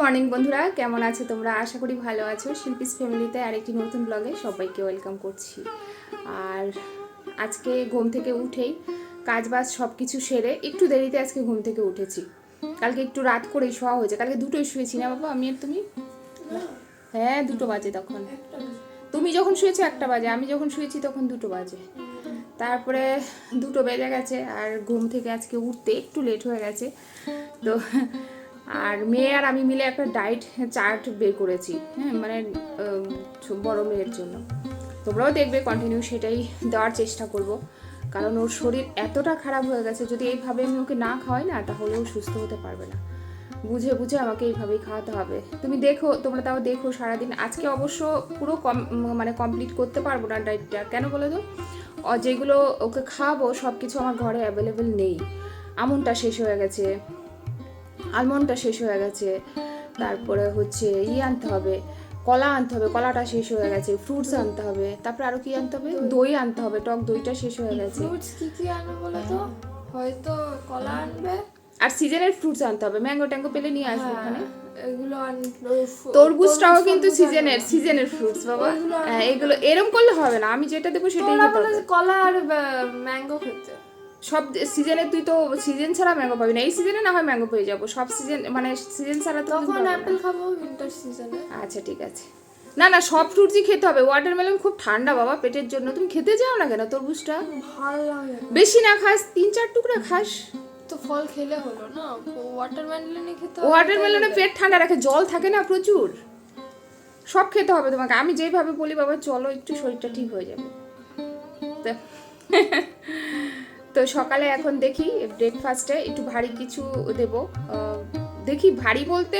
Morning বন্ধুরা, কেমন আছো তোমরা? আশা করি ভালো আছো। শিল্পীস ফ্যামিলিতে আরেকটি নতুন ব্লগে সবাইকে ওয়েলকাম করছি। আর আজকে ঘুম থেকে উঠেই কাজ বাজ সব কিছু সেরে একটু দেরিতে আজকে ঘুম থেকে উঠেছি। কালকে একটু রাত করেই শোয়া হয়েছে। কালকে দুটোই শুয়েছি না বাবা? আমি আর তুমি? হ্যাঁ দুটো বাজে তখন। তুমি যখন শুয়েছো একটা বাজে, আমি যখন শুয়েছি তখন দুটো বাজে। তারপরে দুটো বেজে গেছে, আর ঘুম থেকে আজকে উঠতে একটু লেট হয়ে গেছে। তো আর মেয়ে আর আমি মিলে একটা ডায়েট চার্ট বের করেছি হ্যাঁ মানে বড় মেয়ের জন্য। তোমরাও দেখবে কন্টিনিউ সেটাই দেওয়ার চেষ্টা করব। কারণ ওর শরীর এতটা খারাপ হয়ে গেছে, যদি এইভাবে আমি ওকে না খাওয়াই না, তাহলে ও সুস্থ হতে পারবে না। বুঝে বুঝে আমাকে এইভাবেই খাওয়াতে হবে। তুমি দেখো, তোমরা তাও দেখো সারাদিন। আজকে অবশ্য পুরো কম মানে কমপ্লিট করতে পারব না ডায়েটটা। কেন বলো তো? যেগুলো ওকে খাওয়াবো সব কিছু আমার ঘরে অ্যাভেলেবেল নেই। আমনটা শেষ হয়ে গেছে। আলমন্ডটা শেষ হয়ে গেছে। তারপরে হচ্ছে ই আনতে হবে কলা আনতে হবে কলাটা শেষ হয়ে গেছে ফ্রুটস আনতে হবে তারপরে আরও কি আনতে হবে? দই। আনতে হবে টক দইটা শেষ হয়ে গেছে। ফ্রুটস কি কি আনবে বলো তো? হয়তো কলা আনবে। আর সিজনের ফ্রুটস আনতে হবে ম্যাঙ্গো ট্যাঙ্গো পেলে নিয়ে আসবে ওখানে। এগুলো তরমুজটাও কিন্তু সিজনের সিজনের ফ্রুটস বাবা। হ্যাঁ, এগুলো এরম করলে হবে না আমি যেটা দেবো সেটাই কলা আর ম্যাঙ্গো খেতে। সব সিজনে তুই তো সিজন ছাড়া ম্যাঙ্গো পাবি না। এই সিজনে না হয় ম্যাঙ্গো পেয়ে যাব। সব সিজন মানে সিজন ছাড়া তো তখন। অ্যাপেল খাব উইন্টার সিজনে আচ্ছা ঠিক আছে। না না সব ফ্রুটসই খেতে হবে। ওয়াটারমেলন খুব ঠান্ডা বাবা পেটের জন্য। তুমি খেতে যাও না কেন তরমুজটা? ভালো লাগে। বেশি না খাস তিন চার টুকরা খাস। তো ফল খেলে হলো না? ওয়াটারমেলনে খেতে ওয়াটারমেলনে পেট ঠান্ডা রাখে জল থাকে না প্রচুর। সব খেতে হবে তোমাকে। আমি যেইভাবে বলি বাবা চলো একটু শরীরটা ঠিক হয়ে যাবে। তো সকালে এখন দেখি ব্রেকফাস্টে একটু ভারী কিছু দেব। দেখি ভারী বলতে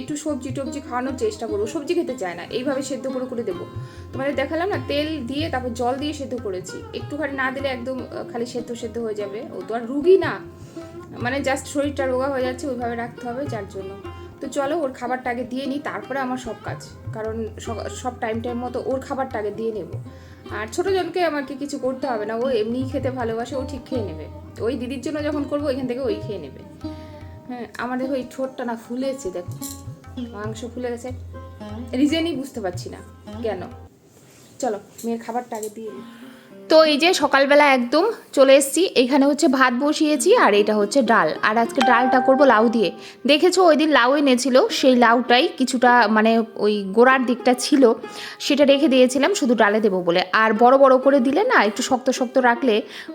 একটু সবজি টবজি খাওয়ানোর চেষ্টা করব। সবজি খেতে চায় না, এইভাবে সেদ্ধ করে করে দেবো। তোমাদের দেখালাম না, তেল দিয়ে তারপর জল দিয়ে সেদ্ধ করেছি। একটুখানি না দিলে একদম খালি সেদ্ধ সেদ্ধ হয়ে যাবে। ও তো আর রুগী না মানে জাস্ট শরীরটা রোগা হয়ে যাচ্ছে, ওইভাবে রাখতে হবে যার জন্য। তো চলো, ওর খাবারটা আগে দিয়ে নিই, তারপরে আমার সব কাজ। কারণ সব টাইম টাইম মতো ওর খাবারটা আগে দিয়ে নেব। আর ছোটো জনকে আমাকে কিছু করতে হবে না, ও এমনিই খেতে ভালোবাসে, ও ঠিক খেয়ে নেবে। ওই দিদির জন্য যখন করব, ওইখান থেকে ওই খেয়ে নেবে। হ্যাঁ আমার দেখো এই ঠোঁটটা না ফুলেছে, দেখো। মাংস ফুলে গেছে। রিজেনই বুঝতে পারছি না কেন। চলো, মেয়ের খাবারটা আগে দিয়ে নিই। তো এই যে সকালবেলা একদম চলে এসেছি, এখানে হচ্ছে ভাত বসিয়েছি আর এটা হচ্ছে ডাল। আর আজকে ডালটা করব লাউ দিয়ে। দেখেছ ওই দিন লাউ এনেছিল, সেই লাউটাই কিছুটা মানে ওই গোড়ার দিকটা ছিল, সেটা রেখে দিয়েছিলাম, শুধু ডালে দেবো বলে। আর বড় বড় করে দিলে না, একটু শক্ত শক্ত রাখলে,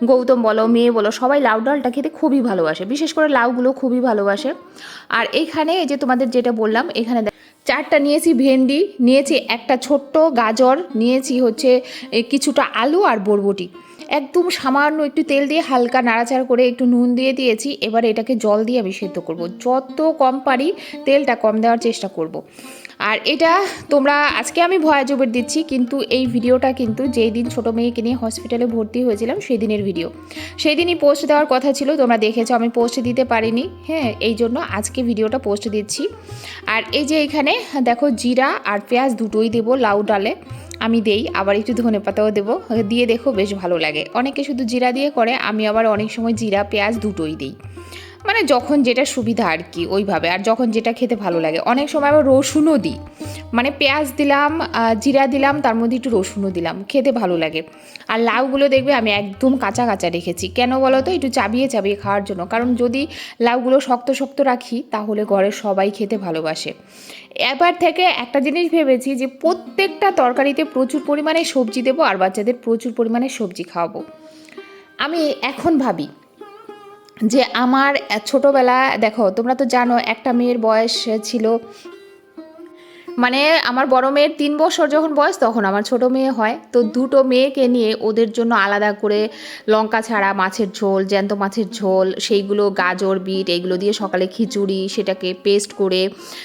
গৌতম বলো, মেয়ে বলো, সবাই লাউ ডালটা খেতে খুবই ভালোবাসে। বিশেষ করে লাউগুলো খুবই ভালোবাসে। আর এইখানে এই যে তোমাদের যেটা বললাম, এখানে চারটা নিয়েছি ভেন্ডি, নিয়েছি একটা ছোট্ট গাজর, নিয়েছি হচ্ছে কিছুটা আলু আর বরবটি একদম সামান্য একটু তেল দিয়ে হালকা নাড়াচাড়া করে একটু নুন দিয়ে দিয়েছি, এবার এটাকে জল দিয়ে আমি সেদ্ধ করব যত কম পারি তেলটা কম দেওয়ার চেষ্টা করব। আর এটা তোমরা, আজকে আমি ভয়া ভয়াজবের দিচ্ছি, কিন্তু এই ভিডিওটা কিন্তু যেই দিন ছোটো মেয়েকে নিয়ে হসপিটালে ভর্তি হয়েছিলাম সেই দিনের ভিডিও সেই দিনই পোস্ট দেওয়ার কথা ছিল, তোমরা দেখেছ, আমি পোস্ট দিতে পারিনি। হ্যাঁ এই জন্য আজকে ভিডিওটা পোস্ট দিচ্ছি। আর এই যে এখানে, দেখো জিরা আর পেঁয়াজ দুটোই দেবো, লাউ ডালে। আমি দেই, আবার একটু ধনে পাতাও দেবো। দিয়ে দেখো বেশ ভালো লাগে। অনেকে শুধু জিরা দিয়ে করে, আমি আবার অনেক সময় জিরা, পেঁয়াজ দুটোই দিই। মানে যখন যেটা সুবিধা আর কি ওইভাবে, আর যখন যেটা খেতে ভালো লাগে। অনেক সময় আবার রসুনও দিই। মানে পেঁয়াজ দিলাম জিরা দিলাম, তার মধ্যে একটু রসুনও দিলাম, খেতে ভালো লাগে। আর লাউগুলো দেখবে আমি একদম কাঁচা কাঁচা রেখেছি। কেন বলো তো? একটু চাবিয়ে চাবিয়ে খাওয়ার জন্য। কারণ যদি লাউগুলো শক্ত শক্ত রাখি, তাহলে ঘরের সবাই খেতে ভালোবাসে। এবার থেকে একটা জিনিস ভেবেছি যে প্রত্যেকটা তরকারিতে প্রচুর পরিমাণে সবজি দেবো, আর বাচ্চাদের প্রচুর পরিমাণে সবজি খাওয়াবো। আমি এখন ভাবি যে আমার ছোটোবেলা দেখো তোমরা তো জানো একটা মেয়ের বয়স ছিল মানে আমার বড় মেয়ের তিন বছর যখন বয়স, তখন আমার ছোট মেয়ে হয়। তো দুটো মেয়েকে নিয়ে ওদের জন্য আলাদা করে লঙ্কা ছাড়া, মাছের ঝোল, জ্যান্ত মাছের ঝোল, সেইগুলো গাজর, বিট এইগুলো দিয়ে সকালে খিচুড়ি, সেটাকে পেস্ট করে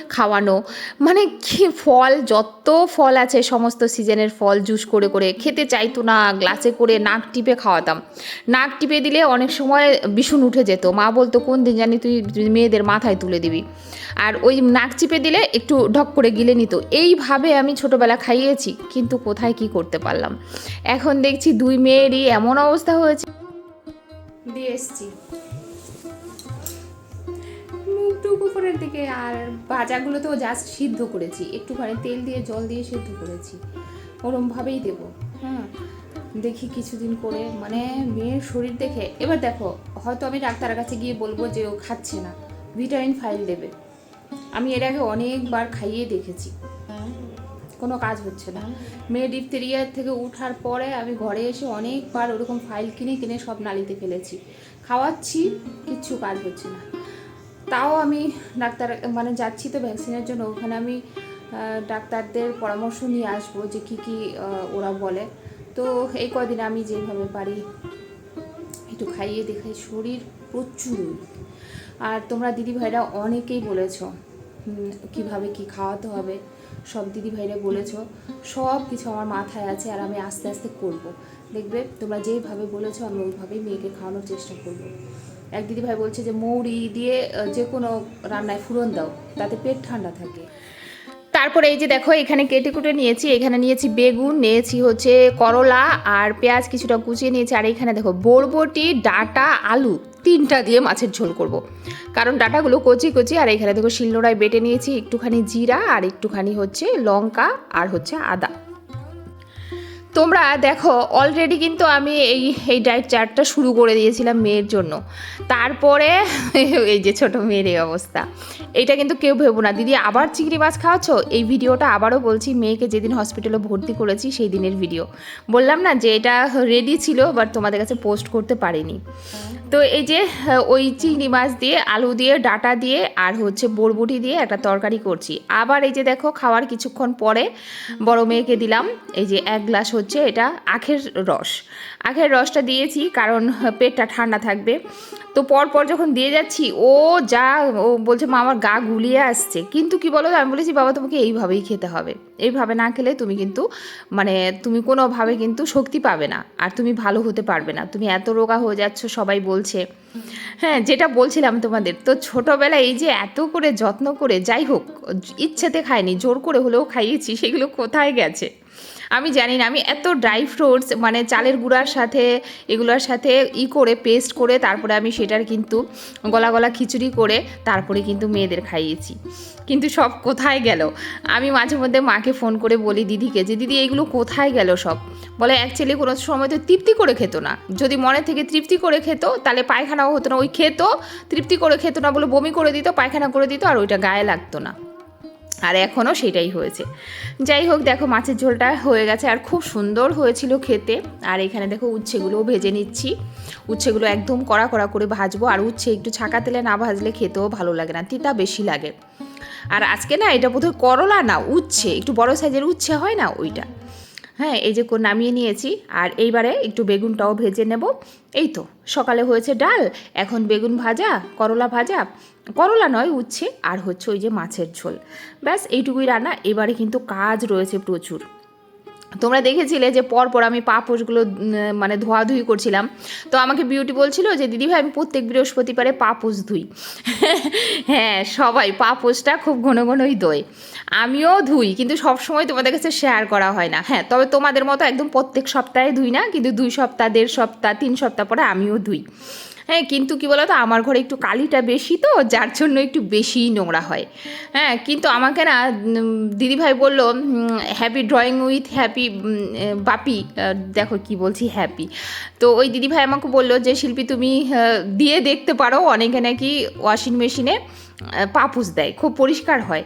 খাওয়ানো। মানে কি ফল, যত ফল আছে, সমস্ত সিজনের ফল জুস করে করে খেতে চাইতো না গ্লাসে করে নাক টিপে খাওয়াতাম। নাক টিপে দিলে অনেক সময় বিশুন উঠে যেত। মা বলতো, কোন দিন জানি তুই মেয়েদের মাথায় তুলে দিবি। আর ওই নাক চিপে দিলে একটু ঢক করে গিলে নিত এইভাবে আমি ছোটবেলা খাইয়েছি, কিন্তু কোথায় কি করতে পারলাম? এখন দেখছি দুই মেয়েরই এমন অবস্থা হয়েছে। দিয়ে এসছি। মুখ টুক দিকে আর ভাজাগুলো তো জাস্ট সিদ্ধ করেছি। একটুখানি তেল দিয়ে, জল দিয়ে সিদ্ধ করেছি। ওরমভাবেই দেবো। হ্যাঁ দেখি কিছুদিন করে। মানে মেয়ের শরীর দেখে, এবার দেখো, হয়তো আমি ডাক্তারের কাছে গিয়ে বলব যে ও খাচ্ছে না। ভিটামিন ফাইল দেবে। আমি এর আগে অনেকবার খাইয়ে দেখেছি। কোনো কাজ হচ্ছে না। মেয়ে ডিপথেরিয়া থেকে উঠার পরে আমি ঘরে এসে অনেকবার ওরকম ফাইল কিনে কিনে সব নালিতে ফেলেছি। খাওয়াচ্ছি, কিচ্ছু কাজ হচ্ছে না। তাও আমি ডাক্তার মানে যাচ্ছি তো ভ্যাকসিনের জন্য, ওখানে আমি ডাক্তারদের পরামর্শ নিয়ে আসব যে কী কী ওরা বলে। তো এই কদিন আমি যেভাবে পারি, একটু খাইয়ে দেখাই। শরীর প্রচুর আর তোমরা দিদি ভাইরা অনেকেই বলেছ কীভাবে কি খাওয়াতে হবে, সব দিদি ভাইরা বলেছ, সব কিছু আমার মাথায় আছে আর আমি আস্তে আস্তে করব। দেখবে তোমরা যেইভাবে বলেছ, আমি ওইভাবেই মেয়েকে খাওয়ানোর চেষ্টা করব। এক দিদি ভাই বলছে যে, মৌরি দিয়ে যে কোনো রান্নায় ফুরন দাও, তাতে পেট ঠান্ডা থাকে। তারপরে এই যে দেখো, এখানে কেটে কুটে নিয়েছি, এখানে নিয়েছি বেগুন, নিয়েছি হচ্ছে করলা আর পেঁয়াজ কিছুটা কুচিয়ে নিয়েছি। আর এখানে দেখো, বরবটি, ডাটা, আলু। তিনটা দিয়ে মাছের ঝোল করব। কারণ ডাটাগুলো কচি কচি, আর এখানে দেখো শিলনোড়ায় বেটে নিয়েছি একটুখানি জিরা আর একটুখানি হচ্ছে লঙ্কা আর হচ্ছে আদা। তোমরা দেখো অলরেডি কিন্তু আমি এই এই ডায়েট চার্টটা শুরু করে দিয়েছিলাম মেয়ের জন্য। তারপরে এই যে ছোট মেয়ের এই অবস্থা। এটা কিন্তু কেউ ভেবো না। দিদি, আবার চিংড়ি মাছ খাওয়াচ্ছ? এই ভিডিওটা আবারও বলছি, মেয়েকে যেদিন হসপিটালে ভর্তি করেছি সেই দিনের ভিডিও বললাম না যে এটা রেডি ছিল বাট তোমাদের কাছে পোস্ট করতে পারিনি। তো এই যে ওই চিংড়ি মাছ দিয়ে, আলু দিয়ে, ডাটা দিয়ে আর হচ্ছে বরবটি দিয়ে একটা তরকারি করছি। আবার এই যে দেখো, খাওয়ার কিছুক্ষণ পরে বড় মেয়েকে দিলাম। এই যে এক গ্লাস হচ্ছে এটা আখের রস। আখের রসটা দিয়েছি কারণ পেটটা ঠান্ডা থাকবে। তো পরপর যখন দিয়ে যাচ্ছি, ও যা ও বলছে, মা, আমার গা গুলিয়ে আসছে। কিন্তু কি বলো আমি বলেছি, বাবা, তোমাকে এইভাবেই খেতে হবে। এইভাবে না খেলে তুমি কিন্তু মানে তুমি কোনোভাবে কিন্তু শক্তি পাবে না। আর তুমি ভালো হতে পারবে না। তুমি এত রোগা হয়ে যাচ্ছ, সবাই বলছে। হ্যাঁ যেটা বলছিলাম তোমাদের, তো ছোটোবেলায় এই যে এত করে যত্ন করে, যাই হোক, ইচ্ছেতে খায়নি জোর করে হলেও খাইয়েছি, সেগুলো কোথায় গেছে? আমি জানি না, আমি এত ড্রাই ফ্রুটস মানে চালের গুঁড়ার সাথে, এগুলোর সাথে ই করে পেস্ট করে, তারপরে আমি সেটার কিন্তু গলা গলা খিচুড়ি করে, তারপরে কিন্তু মেয়েদের খাইয়েছি। কিন্তু সব কোথায় গেল? আমি মাঝে মধ্যে মাকে ফোন করে বলি দিদিকে যে, দিদি এইগুলো কোথায় গেল সব? বলে অ্যাকচুয়ালি কোনো সময় তো তৃপ্তি করে খেতো না। যদি মনে থেকে তৃপ্তি করে খেতো, তাহলে পায়খানাও হতো না। ওই খেত, তৃপ্তি করে খেতো না বলে বমি করে দিত, পায়খানা করে দিত, আর ওইটা গায়ে লাগতো না। আর এখনও সেটাই হয়েছে। যাই হোক, দেখো মাছের ঝোলটা হয়ে গেছে আর খুব সুন্দর হয়েছিল খেতে। আর এখানে দেখো উচ্ছেগুলোও ভেজে নিচ্ছি। উচ্ছেগুলো একদম কড়া কড়া করে ভাজবো আর উচ্ছে একটু ছাঁকা তেলে না ভাজলে খেতেও ভালো লাগে না, তিতা বেশি লাগে। আর আজকে না এটা বোধহয় করলা না, উচ্ছে। একটু বড় সাইজের উচ্ছে হয় না ওইটা? হ্যাঁ এই যে নামিয়ে নিয়েছি, আর এইবারে একটু বেগুনটাও ভেজে নেব। এই তো, সকালে হয়েছে ডাল, এখন বেগুন ভাজা, করলা ভাজা। করলা নয়, উচ্ছে, আর হচ্ছে ওই যে মাছের ঝোল। ব্যাস, এইটুকুই রান্না, এবারে কিন্তু কাজ রয়েছে প্রচুর। তোমরা দেখেছিলে যে পর পর আমি পাপোশগুলো মানে ধোয়াধুয়ি করছিলাম। তো আমাকে বিউটি বলছিল যে দিদিভাই আমি প্রত্যেক বৃহস্পতিবারে পাপোশ ধুই। হ্যাঁ সবাই পাপোশটা খুব ঘন ঘনই ধোয় আমিও ধুই, কিন্তু সব সময় তোমাদের কাছে শেয়ার করা হয় না। হ্যাঁ তবে তোমাদের মতো একদম প্রত্যেক সপ্তাহে ধুই না, কিন্তু দুই সপ্তাহ, দেড় সপ্তাহ, তিন সপ্তাহ পরে আমিও ধুই। হ্যাঁ কিন্তু কি বলতো, আমার ঘরে একটু কালিটা বেশি তো, যার জন্য একটু বেশিই নোংরা হয়। হ্যাঁ কিন্তু আমাকে না দিদিভাই বলল happy drawing with happy Bapi. দেখো কি বলছি হ্যাপি তো ওই দিদিভাই আমাকে বলল যে, শিল্পী তুমি দিয়ে দেখতে পারো, অনেকে নাকি ওয়াশিং মেশিনে পাপুস দেয়, খুব পরিষ্কার হয়।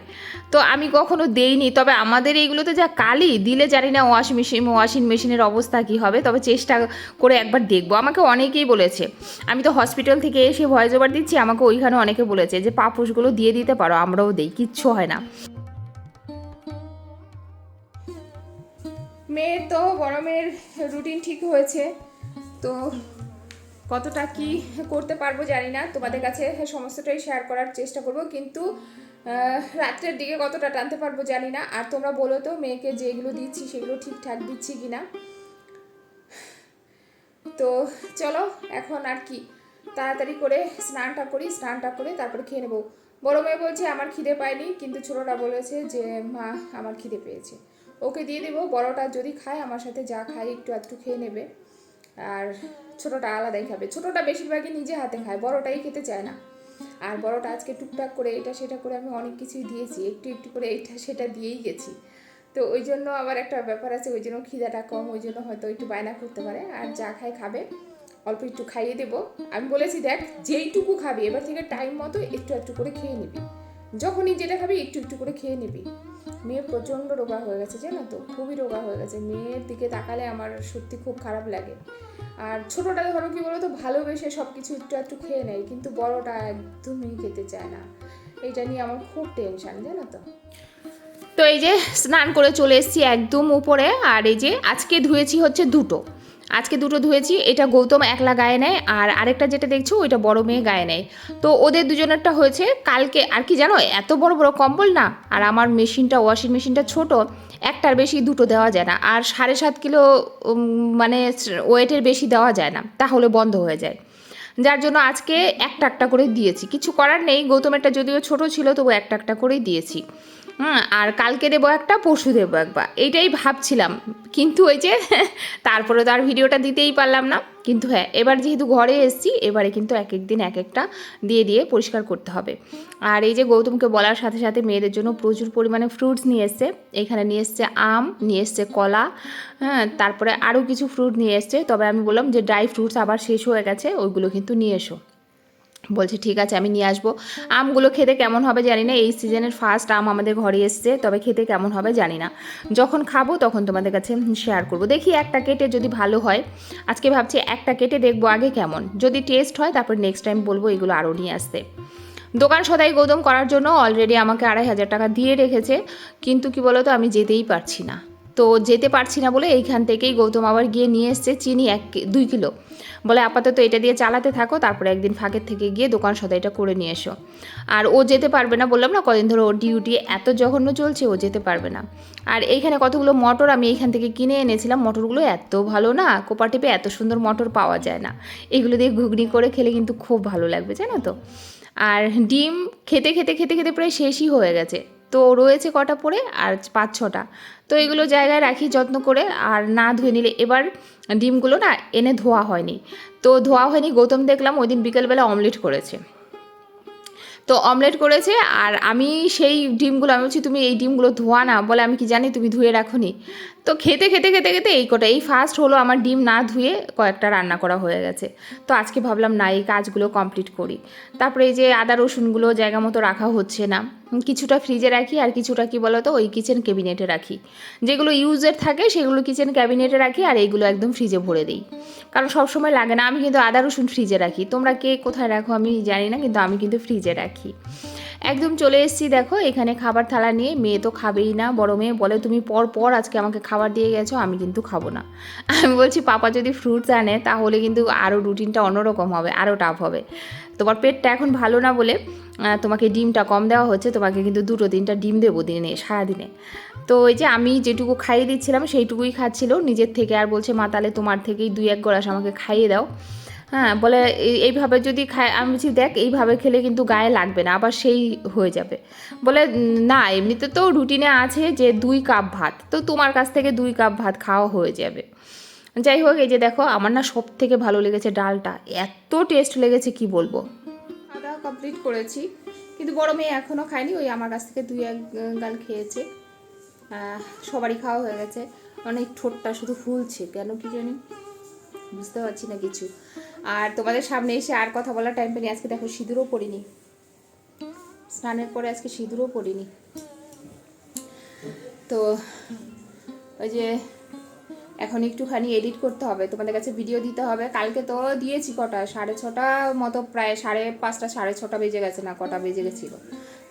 তো আমি কখনো দেইনি, তবে আমাদের এইগুলোতে যা কালি, দিলে জানি না ওয়াশিং মেশিন ওয়াশিং মেশিনের অবস্থা কী হবে, তবে চেষ্টা করে একবার দেখব। আমাকে অনেকেই বলেছে, আমি তো হসপিটাল থেকে এসে ভয়েস ওভার দিচ্ছি, আমাকে ওইখানে অনেকে বলেছে যে পাপুসগুলো দিয়ে দিতে পারো, আমরাও দেই, কিচ্ছু হয় না। মেয়ের তো মেয়ের রুটিন ঠিক হয়েছে, তো কতটা কি করতে পারব জানি না, তোমাদের কাছে সমস্তটাই শেয়ার করার চেষ্টা করব, কিন্তু রাত্রের দিকে কতটা টানতে পারব জানি না, আর তোমরা বলো তো মেয়েকে যেগুলো দিচ্ছি সেগুলো ঠিকঠাক দিচ্ছি কি না তো চলো, এখন আর কি। তাড়াতাড়ি করে স্নানটা করি, স্নানটা করে তারপরে খেয়ে নেব। বড় মেয়ে বলছে, আমার খিদে পায়নি। কিন্তু ছোটোটা বলেছে যে, মা, আমার খিদে পেয়েছে। ওকে দিয়ে দেবো, বড়টা যদি খায়, আমার সাথে যা খায়, একটু একটু খেয়ে নেবে। আর ছোটোটা আলাদাই খাবে। ছোটোটা বেশিরভাগই নিজে হাতে খায়, বড়টাই খেতে চায় না। আর বড়টা আজকে টুকটাক করে এটা সেটা করে আমি অনেক কিছুই দিয়েছি, একটু একটু করে এইটা সেটা দিয়েই গেছি। তো ওই জন্য আবার একটা ব্যাপার আছে, ওই জন্য খিদাটা কম, ওই জন্য হয়তো একটু বায়না করতে পারে। আর যা খায় খাবে। অল্প একটু খাইয়ে দেবো। আমি বলেছি, দেখ, যেইটুকু খাবি, এবার থেকে টাইম মতো একটু একটু করে খেয়ে নিবি। যখনই যেটা খাবি, একটু একটু করে খেয়ে নিবি। মেয়ে প্রচণ্ড রোগা হয়ে গেছে, জানো তো? খুবই রোগা হয়ে গেছে। মেয়ের দিকে তাকালে আমার সত্যি খুব খারাপ লাগে। আর ছোটোটা ধরো কি বলো তো ভালোবেসে সব কিছু একটু একটু খেয়ে নেয়, কিন্তু বড়টা একদমই খেতে চায় না। এইটা নিয়ে আমার খুব টেনশন জানো তো? তো এই যে স্নান করে চলে এসেছি একদম উপরে, আর এই যে আজকে ধুয়েছি হচ্ছে দুটো। আজকে দুটো ধুয়েছি, এটা গৌতম একলা গায়ে নেয় আর আরেকটা যেটা দেখছ, ওইটা বড় মেয়ে গায়ে নেয়। তো ওদের দুজনেরটা হয়েছে, কালকে আর কি জানো, এত বড় বড় কম্বল না? আর আমার মেশিনটা, ওয়াশিং মেশিনটা ছোট, একটার বেশি দুটো দেওয়া যায় না। আর সাড়ে সাত কিলো মানে ওয়েটের বেশি দেওয়া যায় না, তাহলে বন্ধ হয়ে যায়। যার জন্য আজকে একটা একটা করে দিয়েছি। কিছু করার নেই, গৌতমেরটা যদিও ছোট ছিল, তবু একটা একটা করেই দিয়েছি। আর কালকে দেবো একটা, পরশু দেবো একবার। এইটাই ভাবছিলাম। কিন্তু ওই যে, তারপরে তো আর ভিডিওটা দিতেই পারলাম না। কিন্তু হ্যাঁ এবার যেহেতু ঘরে এসেছি, এবারে কিন্তু এক এক দিন, এক একটা দিয়ে দিয়ে পরিষ্কার করতে হবে। আর এই যে গৌতমকে বলার সাথে সাথে মেয়েদের জন্য প্রচুর পরিমাণে ফ্রুটস নিয়ে এসছে। এখানে নিয়ে এসছে আম, নিয়ে এসছে কলা হ্যাঁ তারপরে আরও কিছু ফ্রুট নিয়ে এসছে। তবে আমি বললাম যে ড্রাই ফ্রুটস আবার শেষ হয়ে গেছে, ওইগুলো কিন্তু নিয়ে এসো। বলছে, ঠিক আছে, আমি নিয়ে আসব। আমগুলো খেতে কেমন হবে জানি না। এই সিজনের ফার্স্ট আম আমাদের ঘরে এসছে, তবে খেতে কেমন হবে জানি না। যখন খাব তখন তোমাদের কাছে শেয়ার করব। দেখি একটা কেটে যদি ভালো হয়, আজকে ভাবছি একটা কেটে দেখব আগে কেমন। যদি টেস্ট হয়, তারপর নেক্সট টাইম বলব এগুলো আরও নিয়ে আসতে। দোকান সদাই গৌতম করার জন্য অলরেডি আমাকে আড়াই হাজার টাকা দিয়ে রেখেছে, কিন্তু কি বলতো, আমি যেতেই পারছি না। তো যেতে পারছি না বলে এইখান থেকেই গৌতম আবার গিয়ে নিয়ে এসছে চিনি এক দুই কিলো। বলে, আপাতত এটা দিয়ে চালাতে থাকো, তারপরে একদিন ফাঁকের থেকে গিয়ে দোকান সদাইটা করে নিয়ে এসো। আর ও যেতে পারবে না বললাম না, কদিন ধরে ওর ডিউটি এত জঘন্য চলছে, ও যেতে পারবে না। আর এইখানে কতগুলো মটর আমি এইখান থেকে কিনে এনেছিলাম মটরগুলো এত ভালো না কোপা টিপে এত সুন্দর মটর পাওয়া যায় না। এগুলো দিয়ে ঘুগনি করে খেলে কিন্তু খুব ভালো লাগবে, জানো তো? আর ডিম খেতে খেতে খেতে খেতে প্রায় শেষই হয়ে গেছে। তো রয়েছে কটা পরে আর পাঁচ ছটা। তো এগুলো জায়গায় রাখি, যত্ন করে আর না ধুয়ে নিলে এবার ডিমগুলো না এনে ধোয়া হয়নি। তো ধোয়া হয়নি, গৌতম দেখলাম ওই দিন বিকেলবেলা অমলেট করেছে। তো অমলেট করেছে আর আমি সেই ডিমগুলো, আমি বলছি, তুমি এই ডিমগুলো ধোয়া না, বলে আমি কি জানি, তুমি ধুয়ে রাখো নি তো খেতে খেতে খেতে খেতে এই কটা, এই ফার্স্ট হলো আমার ডিম না ধুয়ে কয়েকটা রান্না করা হয়ে গেছে। তো আজকে ভাবলাম, না, এই কাজগুলো কমপ্লিট করি। তারপরে এই যে আদা রসুনগুলো জায়গা মতো রাখা হচ্ছে না কিছুটা ফ্রিজে রাখি আর কিছুটা কি বলতো, ওই কিচেন ক্যাবিনেটে রাখি। যেগুলো ইউজের থাকে, সেগুলো কিচেন ক্যাবিনেটে রাখি আর এইগুলো একদম ফ্রিজে ভরে দিই। কারণ সব সময় লাগে না, আমি কিন্তু আদা রসুন ফ্রিজে রাখি। তোমরা কে কোথায় রাখো আমি জানি না, কিন্তু আমি কিন্তু ফ্রিজে রাখি। একদম চলে এসেছি, দেখো, এখানে খাবার থালা নিয়ে। মেয়ে তো খাবেই না, বড় মেয়ে বলে, তুমি পর পর আজকে আমাকে খাবার দিয়ে গেছো, আমি কিন্তু খাব না। আমি বলছি, পাপা যদি ফ্রুটস আনে, তাহলে কিন্তু আরও রুটিনটা অন্যরকম হবে আরও টাফ হবে। তোমার পেটটা এখন ভালো না বলে তোমাকে ডিমটা কম দেওয়া হচ্ছে, তোমাকে কিন্তু দুটো তিনটা ডিম দেবো দিনে, সারাদিনে। তো ওই যে আমি যেটুকু খাইয়ে দিচ্ছিলাম, সেইটুকুই খাচ্ছিল, নিজের থেকে, আর বলছে, মা, তাহলে তোমার থেকেই দুই এক গ্লাস আমাকে খাইয়ে দাও। হ্যাঁ বলে এই- এইভাবে যদি খায়, আমি বলছি, দেখ, এইভাবে খেলে কিন্তু গায়ে লাগবে না, আবার সেই হয়ে যাবে। বলে, না, এমনিতে তো রুটিনে আছে যে দুই কাপ ভাত, তো তোমার কাছ থেকে দুই কাপ ভাত খাওয়া হয়ে যাবে। যাই হোক, এই যে দেখো, আমার না সব থেকে ভালো লেগেছে ডালটা, এত টেস্ট লেগেছে, কি বলব? খাওয়া কমপ্লিট করেছি, কিন্তু বড় মেয়ে এখনও খায়নি, ওই আমার কাছ থেকে দুই, এক গাল খেয়েছে। সবারই খাওয়া হয়ে গেছে, অনেক ঠোঁটটা শুধু ফুলছে, কেন কি জানি? বুঝতে পারছি না কিছু। আর তোমাদের সামনে এসে আর কথা বলার টাইম পেনি আজকে দেখো সিঁদুরও পড়িনি। স্নানের পরে আজকে সিঁদুরও পড়িনি। তো ওই যে এখন একটুখানি এডিট করতে হবে। তোমাদের কাছে ভিডিও দিতে হবে। কালকে তো দিয়েছি কটা? সাড়ে ছটা মতো প্রায়, সাড়ে পাঁচটা, সাড়ে ছটা বেজে গেছে না, কটা বেজে গেছিল।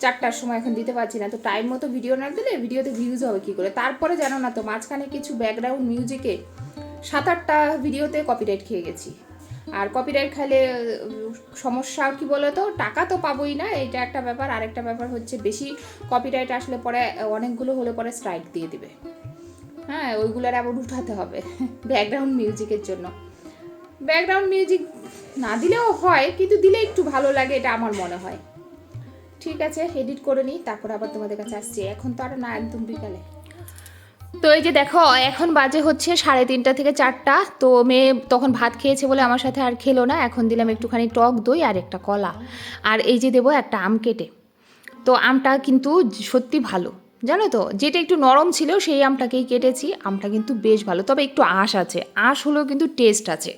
চারটার সময় এখন দিতে পারছি না। তো টাইম মতো ভিডিও না দিলে ভিডিওতে ভিউজ হবে কী করে? তারপরে জানো না তো, মাঝখানে কিছু ব্যাকগ্রাউন্ড মিউজিকে সাত আটটা ভিডিওতে কপিরাইট খেয়ে গেছি। আর কপিরাইট উম, সমস্যা কি বলো তো টাকা তো পাবোই না এটা একটা ব্যাপার। আরেকটা ব্যাপার হচ্ছে বেশি কপিরাইট আসলে পরে অনেকগুলো হলে পরে স্ট্রাইক দিয়ে দিবে। হ্যাঁ ওইগুলোর আবার উঠাতে হবে ব্যাকগ্রাউন্ড মিউজিকের জন্য। ব্যাকগ্রাউন্ড মিউজিক না দিলেও হয় কিন্তু দিলে একটু ভালো লাগে এটা আমার মনে হয়। ঠিক আছে এডিট করে নিই তারপর আবার তোমাদের কাছে আসছি। এখন তো আর না একদম বিকালে। তো এই যে দেখো, এখন বাজে হচ্ছে সাড়ে তিনটা থেকে চারটা। তো মেয়ে তখন ভাত খেয়েছে বলে আমার সাথে আর খেলো না। এখন দিলাম একটুখানি টক দই আর একটা কলা। আর এই যে দেবো একটা আম কেটে। তো আমটা কিন্তু সত্যি ভালো, জানো তো? যেটা একটু নরম ছিল সেই আমটাকেই কেটেছি। আমটা কিন্তু বেশ ভালো। তবে একটু আঁশ আছে। আঁশ হলেও কিন্তু টেস্ট আছে।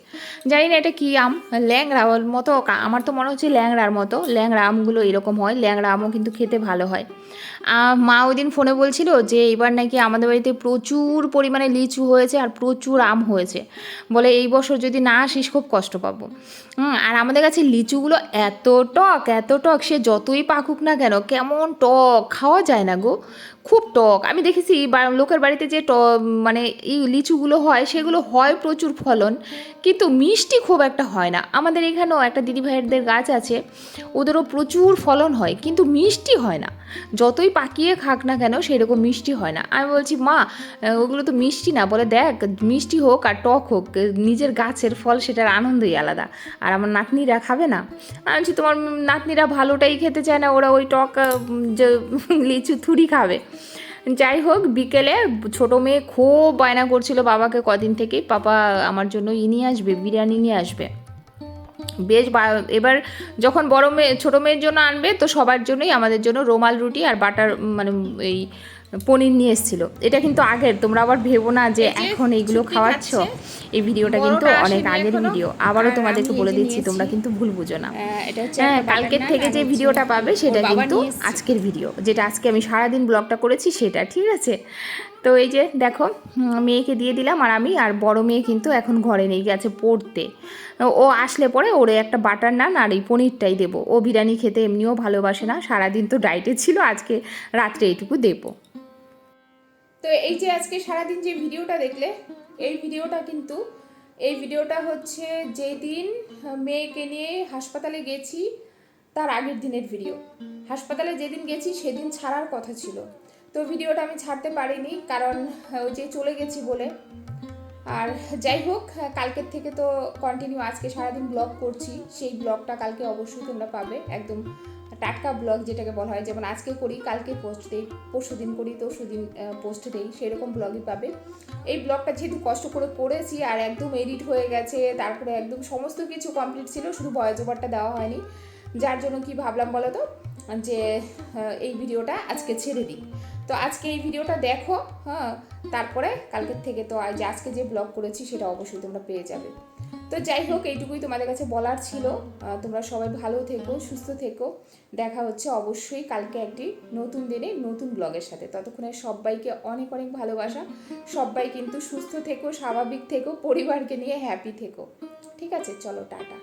জানি না এটা কী আম? ল্যাংড়া মতো। আমার তো মনে হচ্ছে ল্যাংড়ার মতো। ল্যাংড়া আমগুলো এরকম হয়। ল্যাংড়া আমও কিন্তু খেতে ভালো হয়। মা ওই দিন ফোনে বলছিল যে এবার নাকি আমাদের বাড়িতে প্রচুর পরিমাণে লিচু হয়েছে আর প্রচুর আম হয়েছে। বলে এই বছর যদি না আসিস খুব কষ্ট পাবো। আর আমাদের কাছে লিচুগুলো এত টক এত টক, সে যতই পাকুক না কেন কেমন টক, খাওয়া যায় না গো। খুব টক। আমি দেখেছি লোকের বাড়িতে যে ট মানে এই লিচুগুলো হয়, সেগুলো হয় প্রচুর ফলন, কিন্তু মিষ্টি খুব একটা হয় না। আমাদের এখানেও একটা দিদি ভাইয়েরদের গাছ আছে, ওদেরও প্রচুর ফলন হয়, কিন্তু মিষ্টি হয় না। যতই পাকিয়ে খাক না কেন, সেরকম মিষ্টি হয় না। আমি বলছি, মা ওগুলো তো মিষ্টি না। বলে, দেখ, মিষ্টি হোক আর টক হোক, নিজের গাছের ফল সেটার আনন্দই আলাদা। আর আমার নাতনিরা খাবে না? আমি বলছি, তোমার নাতনিরা ভালোটাই খেতে চায় না। ওরা ওই টক যে লিচু থুরি খাবে। যাই হোক বিকেলে ছোটো মেয়ে খুব বায়না করছিল বাবাকে কদিন থেকেই, পাপা, আমার জন্য ই নিয়ে আসবে, বিরিয়ানি নিয়ে আসবে। বেশ এবার যখন বড় মেয়ে, ছোটো মেয়ের জন্য আনবে, তো সবার জন্যই আমাদের জন্য রোমাল রুটি আর বাটার মানে এই পনির নিয়ে এসেছিল। এটা কিন্তু আগের তোমরা আবার ভেবো না যে এখন এইগুলো খাওয়াচ্ছ? এই ভিডিওটা কিন্তু অনেক আগের ভিডিও। আবারও তোমাদেরকে বলে দিচ্ছি তোমরা কিন্তু ভুল বুঝো না। এটা হচ্ছে হ্যাঁ একটা কালকের থেকে যে ভিডিওটা পাবে সেটা কিন্তু আজকের ভিডিও। যেটা আজকে আমি সারাদিন ব্লগটা করেছি সেটা ঠিক আছে। তো এই যে দেখো মেয়েকে দিয়ে দিলাম আর আমি, আর বড় মেয়ে কিন্তু এখন ঘরে নেই, গেছে পড়তে। ও আসলে পরে ওরে একটা বাটার নান আর এই পনিরটাই দেবো। ও বিরিয়ানি খেতে এমনিও ভালোবাসে না, সারাদিন তো ডায়েটে ছিল, আজকে রাত্রে এইটুকু দেবো। তো এই যে আজকে সারাদিন যে ভিডিওটা দেখলে, এই ভিডিওটা কিন্তু, এই ভিডিওটা হচ্ছে যেদিন মেয়েকে নিয়ে হাসপাতালে গেছি, তার আগের দিনের ভিডিও। হাসপাতালে যেদিন গেছি, সেদিন ছাড়ার কথা ছিল। তো ভিডিওটা আমি ছাড়তে পারিনি, কারণ ওই যে চলে গেছি বলে। আর যাই হোক কালকের থেকে তো কন্টিনিউ আজকে সারাদিন ব্লগ করছি, সেই ব্লগটা কালকে অবশ্যই তোমরা পাবে, একদম টাটকা ব্লগ যেটাকে বলা হয়। যেমন আজকে করি, কালকে পোস্ট দিই, পরশু দিন করি তো সেদিন পোস্ট দিই, সেরকম ব্লগই পাবে। এই ব্লগটা যেহেতু কষ্ট করে করেছি আর একদম এডিট হয়ে গেছে, তারপরে একদম সমস্ত কিছু কমপ্লিট ছিল, শুধু ভয়েস ওভারটা দেওয়া হয়নি। যার জন্য কি ভাবলাম বলো তো যে এই ভিডিওটা আজকে ছেড়ে দিই। তো আজকে এই ভিডিওটা দেখো হ্যাঁ তারপরে কালকের থেকে তো আজ আজকে যে ব্লগ করেছি সেটা অবশ্যই তোমরা পেয়ে যাবে। তো যাই হোক, এইটুকুই তোমাদের কাছে বলার ছিল। তোমরা সবাই ভালো থেকো, সুস্থ থেকো। দেখা হচ্ছে অবশ্যই কালকে একটি নতুন দিনে নতুন ব্লগের সাথে। ততক্ষণে সবাইকে অনেক অনেক ভালোবাসা। সবাই কিন্তু সুস্থ থেকো, স্বাভাবিক থেকো, পরিবারকে নিয়ে হ্যাপি থেকো। ঠিক আছে, চলো, টাটা।